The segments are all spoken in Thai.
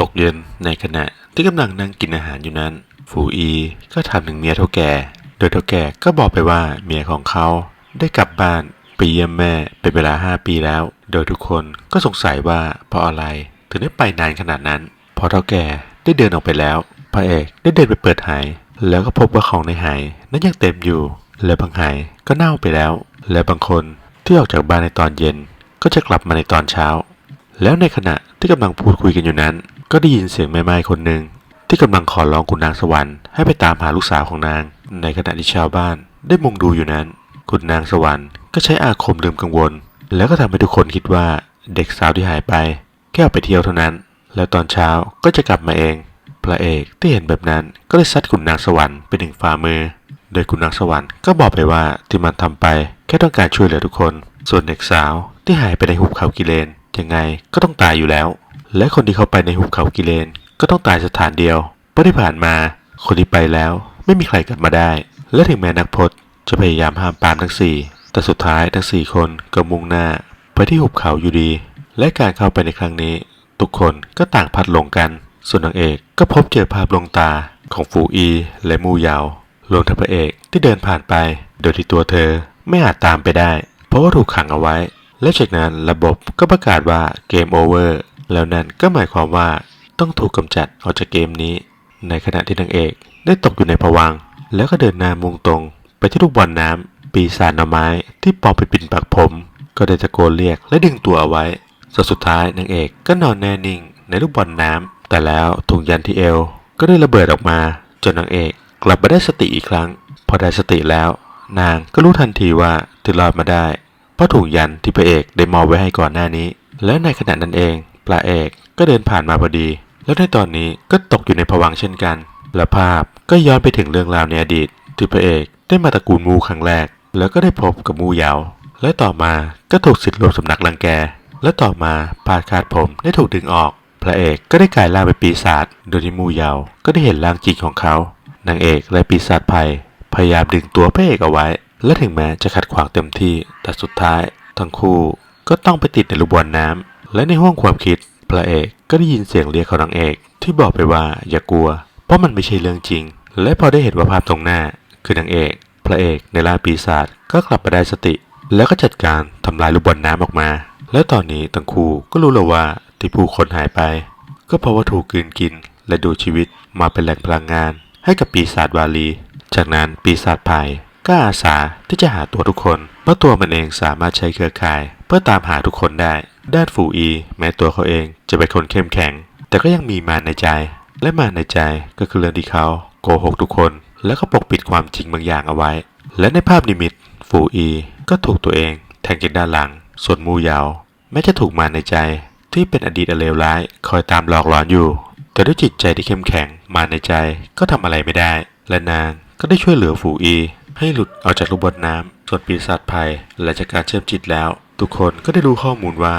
ตกเย็นในขณะที่กำลังนั่งกินอาหารอยู่นั้นฟูอีก็ถามถึงเมียเท่าแก่ โดยเท่าแก่ก็บอกไปว่าเมียของเขาได้กลับบ้านไปเยี่ยมแม่เป็นเวลา 5 ปีแล้ว โดยทุกคนก็สงสัยว่าเพราะอะไรถึงได้ไปนานขนาดนั้น พอเท่าแก่ได้เดินออกไปแล้ว พระเอกได้เดินไปเปิดหาย แล้วก็พบว่าของในหายนั้นยังเต็มอยู่ และบางหายก็เน่าไปแล้ว และบางคนที่ออกจากบ้านในตอนเย็นก็จะกลับมาในตอนเช้า แล้วในขณะที่กำลังพูดคุยกันอยู่นั้น ก็ได้ยินเสียงแม่ไม้คนหนึ่งที่กำลังขอร้องคุณนางสวรรค์ให้ไปตามหาลูกสาวของนาง ในขณะที่ชาวบ้านได้มุงดูอยู่นั้น คุณนางสวรรค์ก็ใช้อาคมลืมกังวล แล้วก็ทำให้ทุกคนคิดว่าเด็กสาวที่หายไป แค่ออกไปเที่ยวเท่านั้น แล้วตอนเช้าก็จะกลับมาเอง พระเอกที่เห็นแบบนั้นก็เลยซัดคุณนางสวรรค์ไปหนึ่งฝ่ามือ โดยคุณนางสวรรค์ก็บอกไปว่าที่มันทำไป แค่ต้องการช่วยเหลือทุกคน ส่วนเด็กสาวที่หายไปในหุบเขากิเลนยังไงก็ต้องตายอยู่แล้ว และคนที่เข้าไปในหุบเขากิเลน ก็ต้องตายสถานเดียวเพราะที่ผ่านมา คนที่ไปแล้วไม่มีใครกลับมาได้ และถึงแม้นักพจน์จะพยายามห้ามปามทั้งสี่แต่สุดท้ายทั้งสี่คนก็มุ่งหน้า ไปที่หุบเขาอยู่ดี และการเข้าไปในครั้งนี้ ทุกคนก็ต่างพัดหลงกัน ส่วนนางเอกก็พบเจอภาพลงตาของฟูอีและมูยาวรวมทั้งพระเอกที่เดินผ่านไป โดยที่ตัวเธอไม่อาจตามไปได้ เพราะว่าถูกขังเอาไว้ และจากนั้นระบบก็ประกาศว่าเกมโอเวอร์ แล้วนั่นก็หมายความว่าต้องถูกกำจัดออกจากเกมนี้ ในขณะที่นางเอกได้ตกอยู่ในภวังแล้วก็เดินหน้ามุ่งตรง ไปที่ลูกบอลน้ำ ปีศาจหน่อไม้ที่ปอกไปปิ่นปากผม ก็ได้ตะโกนเรียกและดึงตัวเอาไว้ส่วนสุดท้ายนางเอกก็นอนแน่นิ่งในลูกบอลน้ำ แต่แล้วถุงยันที่เอว ก็ได้ระเบิดออกมา จนนางเอกกลับมาได้สติอีกครั้ง พอได้สติแล้ว นางก็รู้ทันทีว่าที่รอดมาได้เพราะถุงยันที่พระเอกได้มอบไว้ให้ก่อนหน้านี้ และในขณะนั้นเอง พระเอกก็เดินผ่านมาพอดี แล้วในตอนนี้ก็ตกอยู่ในภวังเช่นกัน และภาพก็ย้อนไปถึงเรื่องราวในอดีตที่พระเอกได้มาตระกูลมูครั้งแรก แล้วก็ได้พบกับมูยาว และต่อมาก็ถูกสิทธิ์รวมสำนักรังแก และต่อมาพาดคาดผมได้ถูกดึงออก พระเอกก็ได้กลายร่างเป็นปีศาจโดยที่มูยาวก็ได้เห็นร่างจริงของเขานางเอกและปีศาจภัยพยายามดึงตัวพระเอกเอาไว้ และถึงแม้จะขัดขวางเต็มที่แต่สุดท้าย ทั้งคู่ก็ต้องไปติดในลูกบอลน้ำ และในห้วงความคิดพระเอกก็ได้ยินเสียงเรียกของนางเอก ที่บอกไปว่าอย่ากลัว เพราะมันไม่ใช่เรื่องจริง และพอได้เห็นว่าภาพตรงหน้า คือนางเอก พระเอกในร่างปีศาจก็กลับมาได้สติ แล้วก็จัดการทำลายลูกบอลน้ำออกมา และตอนนี้ทั้งคู่ก็รู้แล้วว่าที่ผู้คนหายไป ก็เพราะว่าถูกกืนกิน และดูชีวิตมาเป็นแหล่งพลังงาน ให้กับปีศาจวาลี จากนั้นปีศาจภัยก็อาสาที่จะหาตัวทุกคนเพราะตัวมันเองสามารถใช้เครือข่าย เพื่อตามหาทุกคนได้ ด้านฟูอี แม้ตัวเขาเองจะเป็นคนเข้มแข็ง แต่ก็ยังมีมารในใจ และมารในใจก็คือเรื่องที่เขาโกหกทุกคน แล้วก็ปกปิดความจริงบางอย่างเอาไว้ และในภาพนิมิตฟูอี ก็ถูกตัวเอง แทงจากด้านหลัง ส่วนมูยาว แม้จะถูกมารในใจ ที่เป็นอดีตอเลวร้าย คอยตามหลอกหลอนอยู่ แต่ด้วยจิตใจที่เข้มแข็งมารในใจก็ทำอะไรไม่ได้ และนางก็ได้ช่วยเหลือฟูอี ให้หลุดออกจากลูกบอลน้ำส่วนปีศาจภัยและจากการเชื่อมจิตแล้ว ทุกคนก็ได้รู้ข้อมูลว่า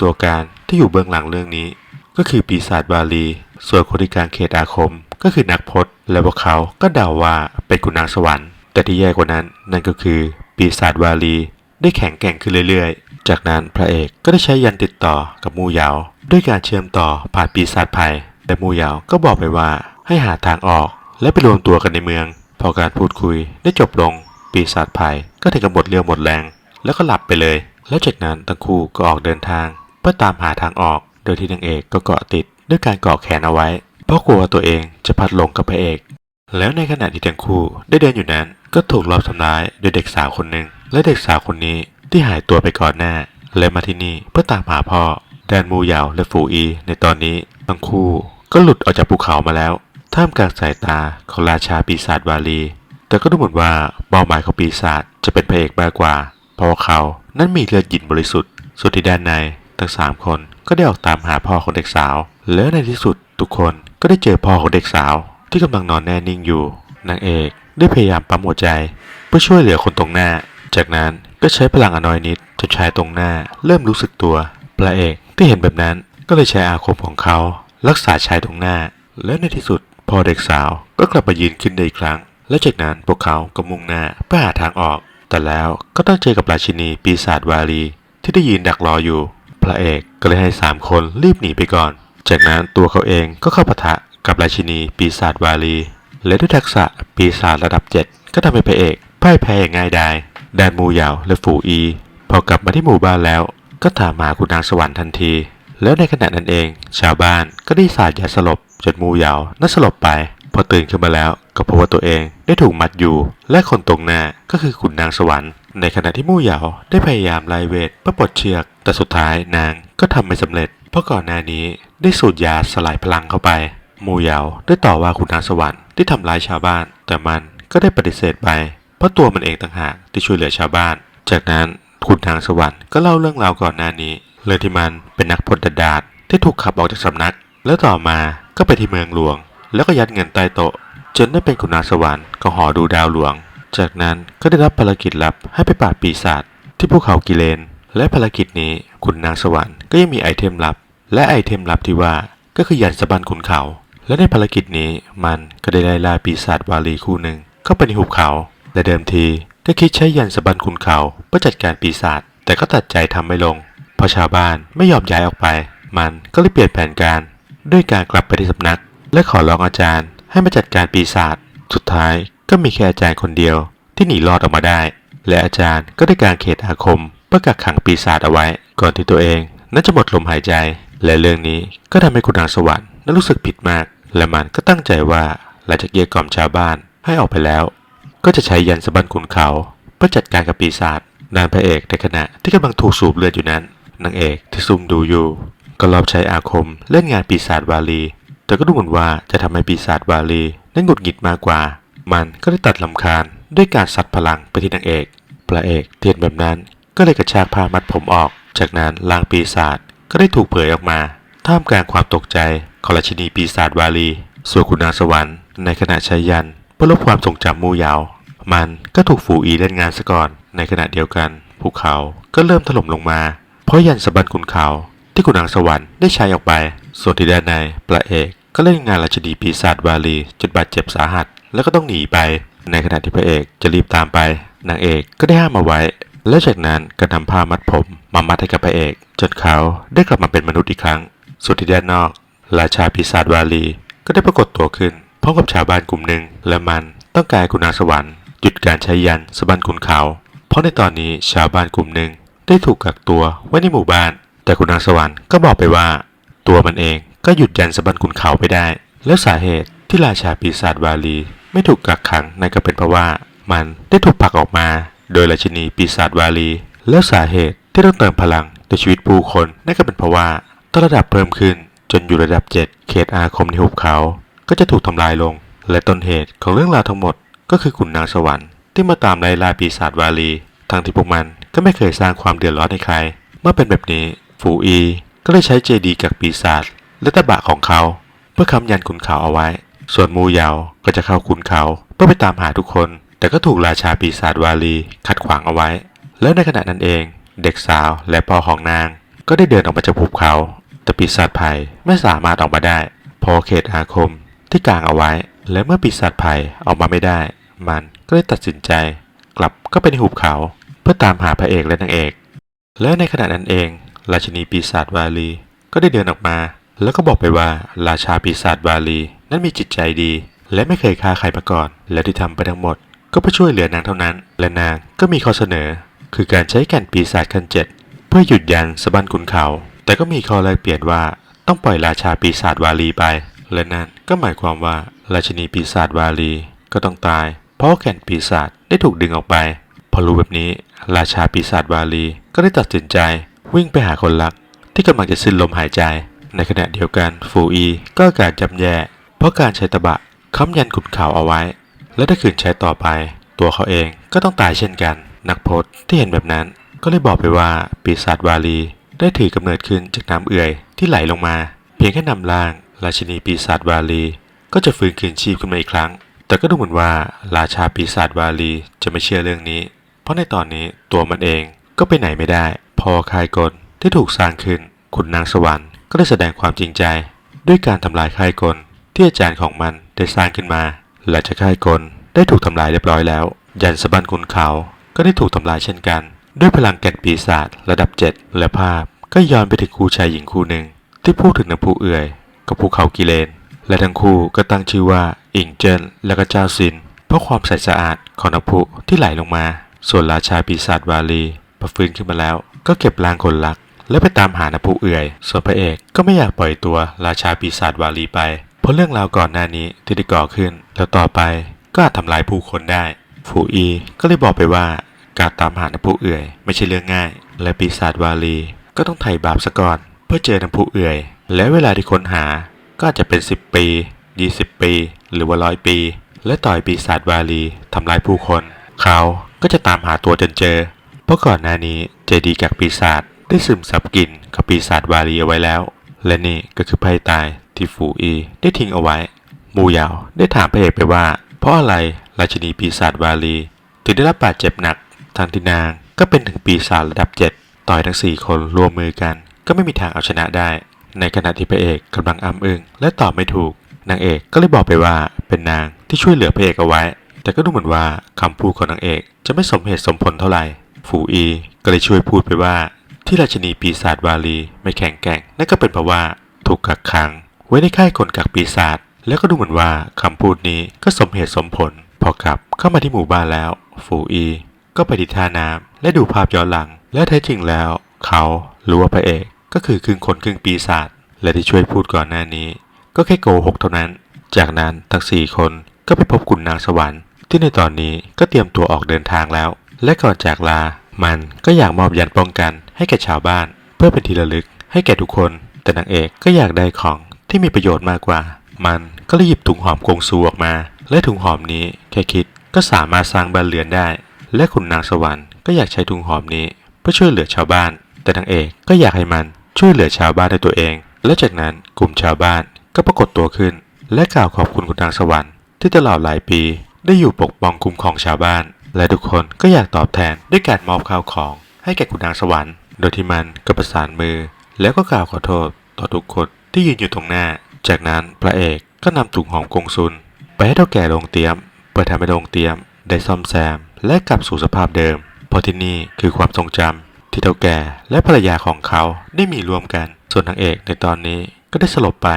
ตัวการที่อยู่เบื้องหลังเรื่องนี้ ก็คือปีศาจบาลี ส่วนคนที่กลางเขตอาคม ก็คือนักพจน์และพวกเขาก็เดาว่าเป็นคุณนางสวรรค์ แต่ที่แย่กว่านั้นนั่นก็คือปีศาจวาลี ได้แข็งแกร่งขึ้นเรื่อยๆ จากนั้นพระเอกก็ได้ใช้ยันติดต่อกับมูเหยา ด้วยการเชื่อมต่อผ่านปีศาจภัยแต่มูเหยาก็บอกไปว่าให้หาทางออก และไปรวมตัวกันในเมือง พอการพูดคุยได้จบลงปีศาจภัยก็ถึงกับหมดเรี่ยวหมดแรง แล้วก็หลับไปเลย แล้วจากนั้นทั้งคู่ก็ออกเดินทาง เพื่อตามหาทางออก โดยที่นางเอกก็เกาะติดด้วยการเกาะแขนเอาไว้ เพราะกลัวตัวเองจะพัดหลงกับพระเอก แล้วในขณะที่ทั้งคู่ได้เดินอยู่นั้น ก็ถูกลอบทำร้ายโดยเด็กสาวคนหนึ่ง และเด็กสาวคนนี้ที่หายตัวไปก่อนหน้า และมาที่นี่เพื่อตามหาพ่อแดนมูหยาและฟูอี ในตอนนี้ทั้งคู่ก็หลุดออกจากภูเขามาแล้ว ท่ามกลางสายตาของราชาปีศาจวาลี แต่ก็ดูเหมือนว่าเป้าหมายของปีศาจจะเป็นพระเอกมากกว่า เพราะว่าเขา นั้นมีเลือดหยินบริสุทธิ์ ส่วนที่ด้านในทั้งสามคนก็ได้ออกตามหาพ่อของเด็กสาว แล้วในที่สุดทุกคนก็ได้เจอพ่อของเด็กสาว ที่กำลังนอนแน่นิ่งอยู่นางเอกได้พยายามปั๊มหัวใจ เพื่อช่วยเหลือคนตรงหน้า จากนั้นก็ใช้พลังอนอยนิดจนชายตรงหน้า เริ่มรู้สึกตัวพระเอกที่เห็นแบบนั้นก็เลยใช้อาคมของเขา รักษาชายตรงหน้า และในที่สุดพอเด็กสาวก็กลับมายืนขึ้นได้อีกครั้ง และจากนั้นพวกเขาก็มุ่งหน้าเพื่อหาทางออก แต่แล้วก็ต้องเจอกับราชินีปีศาจวาลี ที่ได้ยืนดักรออยู่ พระเอกก็เลยให้สามคนรีบหนีไปก่อน จากนั้นตัวเขาเองก็เข้าปะทะกับราชินีปีศาจวาลี และด้วยทักษะปีศาจระดับ 7 ก็ทำให้พระเอกพ่ายแพ้อย่างง่ายดายดานมูหยาและฝูอี พอกลับมาที่หมู่บ้านแล้ว ก็ถามหาคุณนางสวรรค์ทันที แล้วในขณะนั้นเอง ชาวบ้านก็ได้สาดยาสลบจนมูหยาน่าสลบไป พอตื่นขึ้นมาแล้ว ก็พบว่าตัวเองได้ถูกมัดอยู่ และคนตรงหน้าก็คือขุนนางสวรรค์ ในขณะที่มู่เหยาได้พยายามไล่เวทเพื่อปลดเชือก แต่สุดท้ายนางก็ทำไม่สำเร็จ เพราะก่อนหน้านี้ได้สูดยาสลายพลังเข้าไป มู่เหยาได้ต่อว่าขุนนางสวรรค์ที่ทำร้ายชาวบ้าน แต่มันก็ได้ปฏิเสธไป เพราะตัวมันเองต่างหากที่ช่วยเหลือชาวบ้าน จากนั้นขุนนางสวรรค์ก็เล่าเรื่องราวก่อนหน้านี้เรื่องที่มันเป็นนักพลดาดที่ถูกขับออกจากสำนัก แล้วต่อมาก็ไปที่เมืองหลวง แล้วก็ยัดเงินใต้โต๊ะ จนได้เป็นขุนนางสวรรค์ของหอดูดาวหลวง จากนั้นก็ได้รับภารกิจลับให้ไปปราบปีศาจที่ภูเขากิเลน และภารกิจนี้ขุนนางสวรรค์ก็ยังมีไอเทมลับ และไอเทมลับที่ว่าก็คือยันสะบันขุนเขา และในภารกิจนี้มันก็ได้ไล่ล่าปีศาจวาลีคู่หนึ่งเข้าไปในหุบเขาและเดิมทีก็คิดใช้ยันสะบันขุนเขาเพื่อจัดการปีศาจแต่ก็ตัดใจทำไม่ลงเพราะชาวบ้านไม่ยอมย้ายออกไป มันก็เลยเปลี่ยนแผนการ ด้วยการกลับไปที่สำนัก และขอร้องอาจารย์ ให้มาจัดการปีศาจสุดท้ายก็มีแค่อาจารย์คนเดียวที่หนีรอดออกมาได้ และอาจารย์ก็ได้การเขตอาคมเพื่อกักขังปีศาจเอาไว้ ก่อนที่ตัวเองน่าจะหมดลมหายใจ และเรื่องนี้ก็ทำให้คุณนางสวรรค์นั้นรู้สึกผิดมาก และมันก็ตั้งใจว่าหลังจากเกลี้ยกล่อมชาวบ้านให้ออกไปแล้ว ก็จะใช้ยันสะบันขุนเขาเพื่อจัดการกับปีศาจนานพระเอกในขณะที่กำลังถูกสูบเลือดอยู่นั้นนางเอกที่ซุ่มดูอยู่ ก็รอบใช้อาคมเล่นงานปีศาจวาลี แต่ก็ดูเหมือนว่าจะทำให้ปีศาจวาเลนั้นหงุดหงิดมากกว่า มันก็ได้ตัดลำคาญด้วยการสัดพลังไปที่นางเอก พระเอกที่เห็นแบบนั้นก็เลยกระชากผ้ามัดผมออก จากนั้นลางปีศาจก็ได้ถูกเผยออกมา ท่ามกลางความตกใจของราชินีปีศาจวาลีส่วนคุณนางสวรรค์ในขณะใช้ยันเพื่อลบความทรงจำมูยาว มันก็ถูกฝูอีเล่นงานซะก่อน ในขณะเดียวกันภูเขาก็เริ่มถล่มลงมา เพราะยันสะบันขุนเขาที่คุณนางสวรรค์ได้ใช้ออกไป ส่วนที่ด้านในพระเอก ก็เล่นงานราชนีปีศาจวาลีจนบาดเจ็บสาหัส แล้วก็ต้องหนีไป ในขณะที่พระเอกจะรีบตามไปนางเอกก็ได้ห้ามเอาไว้ และจากนั้นก็นำผ้ามัดผมมามัดให้กับพระเอกจนเขาได้กลับมาเป็นมนุษย์อีกครั้ง ส่วนที่ด้านนอก ราชาปีศาจวาลี ก็ได้ปรากฏตัวขึ้นพร้อมกับชาวบ้านกลุ่มหนึ่งและมันต้องการให้คุณนางสวรรค์หยุดการใช้ยันสะบันคุณเขา เพราะในตอนนี้ชาวบ้านกลุ่มหนึ่งได้ถูกกักตัวไว้ในหมู่บ้าน แต่คุณนางสวรรค์ก็บอกไปว่า ตัวมันเองก็หยุดยันสบันคุณเขาไปได้ แล้วสาเหตุที่ราชาปีศาจวาลี ไม่ถูกกักขังนั่นก็เป็นเพราะว่า มันได้ถูกผลักออกมา โดยราชินีปีศาจวาลี แล้วสาเหตุที่ต้องเติมพลังในชีวิตผู้คนนั่นก็เป็นเพราะว่าต้นระดับเพิ่มขึ้นจนอยู่ระดับ 7 เขตอาคมในหุบเขา ก็จะถูกทำลายลง และต้นเหตุของเรื่องราวทั้งหมด ก็คือขุนนางสวรรค์ที่มาตามไล่ล่าปีศาจวาลี ทั้งที่พวกมันก็ไม่เคยสร้างความเดือดร้อนให้ใคร เมื่อเป็นแบบนี้ ฝูอี ก็ได้ใช้เจดีย์กักปีศาจและตะบะของเขา เพื่อค้ำยันขุนเขาเอาไว้ ส่วนมูยาวก็จะเข้าขุนเขาเพื่อไปตามหาทุกคน แต่ก็ถูกราชาปีศาจวาลีขัดขวางเอาไว้ แล้วในขณะนั้นเอง เด็กสาวและพ่อของนาง ก็ได้เดินออกมาจากภูเขา แต่ปีศาจภัยไม่สามารถออกมาได้เพอเขตอาคมที่กางเอาไว้ และเมื่อปีศาจภัยออกมาไม่ได้ มันก็ได้ตัดสินใจ กลับก็ไปในหุบเขา เพื่อตามหาพระเอกและนางเอก และในขณะนั้นเอง ราชินีปีศาจวาลี ก็ได้เดินออกมา แล้วก็บอกไปว่าราชาปีศาจวาลี นั้นมีจิตใจดี และไม่เคยฆ่าใครมาก่อน และที่ทำไปทั้งหมด ก็เพื่อช่วยเหลือนางเท่านั้น และนางก็มีข้อเสนอ คือการใช้แก่นปีศาจขั้นเจ็ดเพื่อหยุดยันสะบันขุนเขา แต่ก็มีข้อแลกเปลี่ยนว่าต้องปล่อยราชาปีศาจวาลีไป และนั่นก็หมายความว่าราชินีปีศาจวาลี ก็ต้องตาย เพราะแก่นปีศาจได้ถูกดึงออกไป พอรู้แบบนี้ ราชาปีศาจวาลีก็ได้ตัดสินใจ วิ่งไปหาคนรักที่กำลังจะสิ้นลมหายใจ ในขณะเดียวกันฟูอีก็อาการจำแย่ เพราะการใช้ตะบะค้ำยันขุนเขาเอาไว้ และถ้าขืนใช้ต่อไป ตัวเขาเองก็ต้องตายเช่นกัน นักพจน์ที่เห็นแบบนั้นก็เลยบอกไปว่าปีศาจวาลี ได้ถือกำเนิดขึ้นจากน้ำเอื่อยที่ไหลลงมา เพียงแค่นำร่าง ราชินีปีศาจวาลี ก็จะฟื้นคืนชีพขึ้นมาอีกครั้ง แต่ก็ดูเหมือนว่าราชาปีศาจวาลีจะไม่เชื่อเรื่องนี้ เพราะในตอนนี้ตัวมันเองก็ไปไหนไม่ได้ พอคายกลที่ถูกสร้างขึ้นขุนนางสวรรค์ก็ได้แสดงความจริงใจ ด้วยการทำลายค่ายกลที่อาจารย์ของมันได้สร้างขึ้นมา และจากค่ายกลได้ถูกทำลายเรียบร้อยแล้ว ยันสะบันขุนเขาก็ได้ถูกทำลายเช่นกัน ด้วยพลังแก่นปีศาจระดับ 7 และภาพก็ย้อนไปถึงคู่ชายหญิงคู่หนึ่ง ที่พูดถึงน้ำพุเอื่อยกับภูเขากิเลน และทั้งคู่ก็ตั้งชื่อว่าอิงเจนและก็เจ้าซิน เพราะความใสสะอาดของน้ำพุที่ไหลลงมา ส่วนราชาปีศาจวาลีพอฟื้นขึ้นมาแล้ว ก็เก็บร่างคนรัก แล้วไปตามหาน้ำพุเอื่อยส่วนพระเอกก็ไม่อยากปล่อยตัวราชาปีศาจวาลีไป เพราะเรื่องราวก่อนหน้านี้ที่ได้ก่อขึ้น แล้วต่อไปก็อาจทำลายผู้คนได้ฟูอีก็เลยบอกไปว่า การตามหาน้ำพุเอื่อย ไม่ใช่เรื่องง่าย และปีศาจวาลี ก็ต้องไถ่บาปซะก่อน เพื่อเจอน้ำพุเอื่อย และเวลาที่ค้นหาก็อาจจะเป็น 10 ปี 20 ปี หรือว่าร้อยปี และต่อยปีศาจวาลีทำลายผู้คน เขาก็จะตามหาตัวจนเจอ เพราะก่อนหน้านี้เจดีกับปีศาจได้ซึมซับกลิ่นกับปีศาจวาลีเอาไว้แล้ว และนี่ก็คือภัยตายที่ฟูอีได้ทิ้งเอาไว้ มูยาวได้ถามพระเอกไปว่า เพราะอะไรราชินีปีศาจวาลี ถึงได้รับบาดเจ็บหนักทางที่นางก็เป็นถึงปีศาจระดับเจ็ดต่อยทั้งสี่คนรวมมือกัน ก็ไม่มีทางเอาชนะได้ ในขณะที่พระเอกกำลังอ้ำอึ้งและตอบไม่ถูกนางเอกก็เลยบอกไปว่าเป็นนางที่ช่วยเหลือพระเอกเอาไว้ แต่ก็ดูเหมือนว่าคำพูดของนางเอกจะไม่สมเหตุสมผลเท่าไหร่ ฟูอีก็เลยช่วยพูดไปว่า ที่ราชินีปีศาจวาลีไม่แข็งแกร่งนั่นก็เป็นเพราะว่าถูกกักขัง ไว้ในค่ายคนกักปีศาจแล้วก็ดูเหมือนว่าคำพูดนี้ก็สมเหตุสมผล พอกลับเข้ามาที่หมู่บ้านแล้วฟูอีก็ไปที่ท่าน้ำและดูภาพย้อนหลัง และแท้จริงแล้ว เขารู้ว่าพระเอกก็คือครึ่งคนครึ่งปีศาจและที่ช่วยพูดก่อนหน้านี้ ก็แค่โกหกเท่านั้น จากนั้นทั้งสี่คนก็ไปพบขุนนางสวรรค์ ที่ในตอนนี้ก็เตรียมตัวออกเดินทางแล้ว และก่อนจากลา มันก็อยากมอบยันป้องกันให้แก่ชาวบ้าน เพื่อเป็นที่ระลึกให้แก่ทุกคน แต่นางเอกก็อยากได้ของที่มีประโยชน์มากกว่า มันก็เลยหยิบถุงหอมกงซูออกมา และถุงหอมนี้แค่คิดก็สามารถสร้างบ้านเรือนได้ และขุนนางสวรรค์ก็อยากใช้ถุงหอมนี้เพื่อช่วยเหลือชาวบ้าน แต่นางเอกก็อยากให้มันช่วยเหลือชาวบ้านด้วยตัวเอง และจากนั้นกลุ่มชาวบ้านก็ปรากฏตัวขึ้น และกล่าวขอบคุณขุนนางสวรรค์ที่ตลอดหลายปีได้อยู่ปกป้องคุ้มครองชาวบ้าน และทุกคนก็อยากตอบแทนด้วยการมอบข้าวของให้แก่ขุนนางสวรรค์ โดยที่มันก็ประสานมือ แล้วก็กล่าวขอโทษต่อทุกคนที่ยืนอยู่ตรงหน้า จากนั้นพระเอกก็นำถุงหอมกงซุน ไปให้เท่าแก่โรงเตียม เพื่อทำให้โรงเตียม ได้ซ่อมแซม และกลับสู่สภาพเดิม เพราะที่นี่คือความทรงจำที่เท่าแก่และภรรยาของเขาได้มีรวมกัน ส่วนนางเอกในตอนนี้ก็ได้สลบไป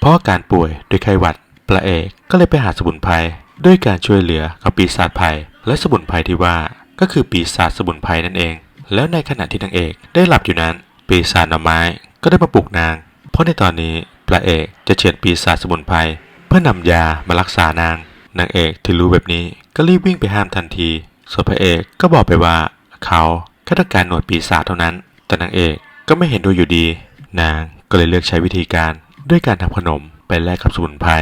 เพราะการป่วยด้วยไข้หวัด พระเอกก็เลยไปหาสมุนไพรด้วยการช่วยเหลือกับปีศาจภัย และสมุนไพรที่ว่าก็คือปีศาจสมุนไพรนั่นเอง แล้วในขณะที่นางเอกได้หลับอยู่นั้น ปีศาจหน่อไม้ก็ได้มาปลุกนาง เพราะในตอนนี้พระเอกจะเฉียดปีศาจสมุนไพรเพื่อนำยามารักษานาง นางเอกที่รู้แบบนี้ก็รีบวิ่งไปห้ามทันที ส่วนพระเอกก็บอกไปว่าเขาแค่ต้องการหนวดปีศาจเท่านั้น แต่นางเอกก็ไม่เห็นด้วยอยู่ดี นางก็เลยเลือกใช้วิธีการด้วยการทำขนมไปแลกกับสมุนไพร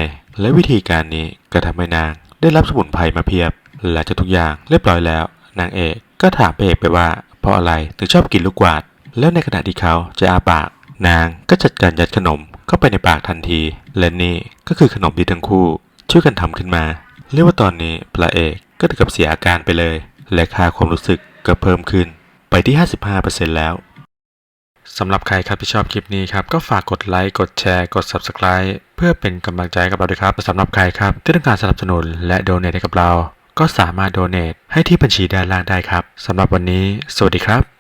และวิธีการนี้ก็ทำให้นางได้รับสมุนไพรมาเพียบ หลังจากทุกอย่างเรียบร้อยแล้ว นางเอกก็ถามพระเอกไปว่า เพราะอะไรถึงชอบกินลูกกวาด แล้วในขณะที่เขาจะอาปาก นางก็จัดการยัดขนมเข้าไปในปากทันที และนี่ก็คือขนมที่ทั้งคู่ ช่วยกันทำขึ้นมา เรียกว่าตอนนี้พระเอกก็ถึงกับเสียอาการไปเลย และค่าความรู้สึกก็เพิ่มขึ้นไปที่ 55%แล้วสำหรับใครครับที่ชอบคลิปนี้ครับ ก็ฝากกดไลค์ กดแชร์ กด Subscribe เพื่อเป็นกำลังใจกับเราด้วยครับสำหรับใครครับที่ต้องการสนับสนุนและโดเนทให้กับเรา ก็สามารถโดเนทให้ที่บัญชีด้านล่างได้ครับสำหรับวันนี้ สวัสดีครับ